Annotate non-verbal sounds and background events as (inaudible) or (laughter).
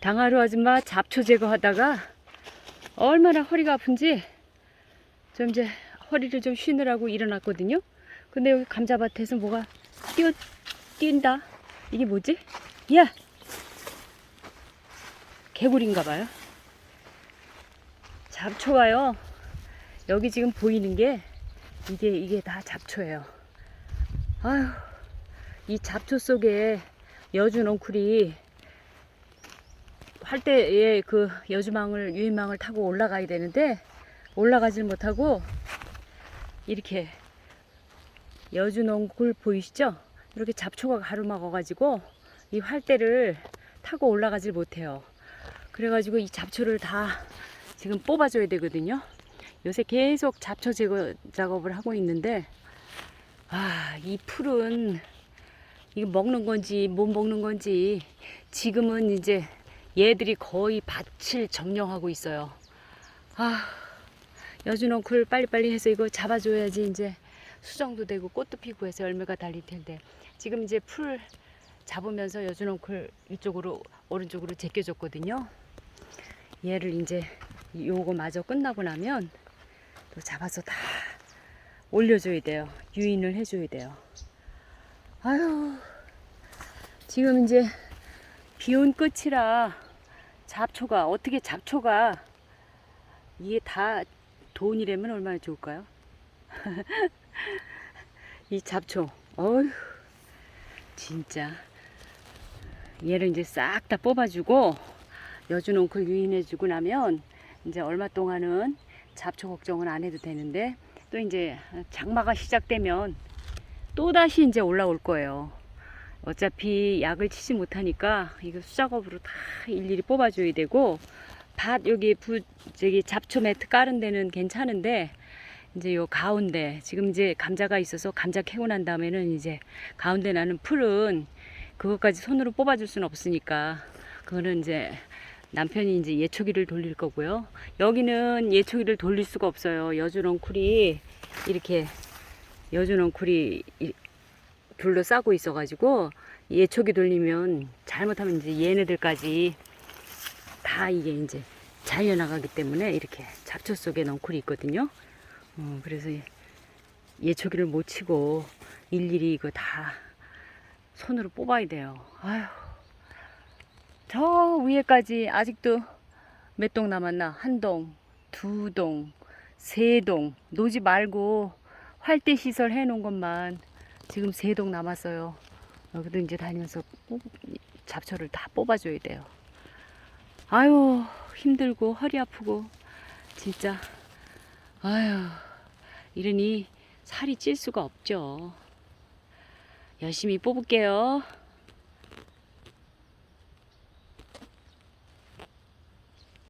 당하루 아줌마 잡초 제거하다가 얼마나 허리가 아픈지 좀 이제 허리를 좀 쉬느라고 일어났거든요. 근데 여기 감자밭에서 뭐가 뛰어 뛴다. 이게 뭐지? 야, 개구리인가 봐요. 잡초가요. 여기 지금 보이는 게 이게 이게 다 잡초예요. 아휴, 이 잡초 속에 여주 넝쿨이 할 때에 그 여주망을 유인망을 타고 올라가야 되는데 올라가질 못하고 이렇게 여주 넝쿨 보이시죠? 이렇게 잡초가 가로막아 가지고 이 활대를 타고 올라가질 못해요. 그래가지고 이 잡초를 다 지금 뽑아줘야 되거든요. 요새 계속 잡초 제거 작업을 하고 있는데 아, 이 풀은 이거 먹는 건지 못 먹는 건지 지금은 이제 얘들이 거의 밭을 점령하고 있어요. 아, 여주넝쿨 빨리빨리 해서 이거 잡아줘야지 이제 수정도 되고 꽃도 피고 해서 열매가 달릴 텐데 지금 이제 풀 잡으면서 여주넝쿨 이쪽으로 오른쪽으로 제껴줬거든요. 얘를 이제 요거 마저 끝나고 나면 또 잡아서 다 올려줘야 돼요. 유인을 해줘야 돼요. 아유, 지금 이제 비온 끝이라 잡초가 어떻게 잡초가 이게 다 돈이라면 얼마나 좋을까요? (laughs) 이 잡초, 어휴, 진짜 얘를 이제 싹 다 뽑아주고 여주농클 유인해주고 나면 이제 얼마 동안은 잡초 걱정은 안 해도 되는데 또 이제 장마가 시작되면 또 다시 이제 올라올 거예요. 어차피 약을 치지 못하니까 이거 수작업으로 다 일일이 뽑아줘야 되고 밭 여기 부 저기 잡초 매트 깔은 데는 괜찮은데 이제 요 가운데 지금 이제 감자가 있어서 감자 캐고 난 다음에는 이제 가운데 나는 풀은 그것까지 손으로 뽑아줄 수는 없으니까 그거는 이제 남편이 이제 예초기를 돌릴 거고요. 여기는 예초기를 돌릴 수가 없어요. 여주렁쿨이 이렇게 여주렁쿨이 이- 둘러 싸고 있어가지고 예초기 돌리면 잘못하면 이제 얘네들까지 다 이게 이제 잘려 나가기 때문에 이렇게 잡초 속에 넝쿨이 있거든요. 어, 그래서 예초기를 못 치고 일일이 이거 다 손으로 뽑아야 돼요. 아휴. 저 위에까지 아직도 몇 동 남았나? 한 동, 두 동, 세 동. 노지 말고 활대 시설 해놓은 것만 지금 세 동 남았어요. 여기도 이제 다니면서 뽑- 잡초를 다 뽑아줘야 돼요. 아유, 힘들고 허리 아프고 진짜 아유, 이러니 살이 찔 수가 없죠. 열심히 뽑을게요.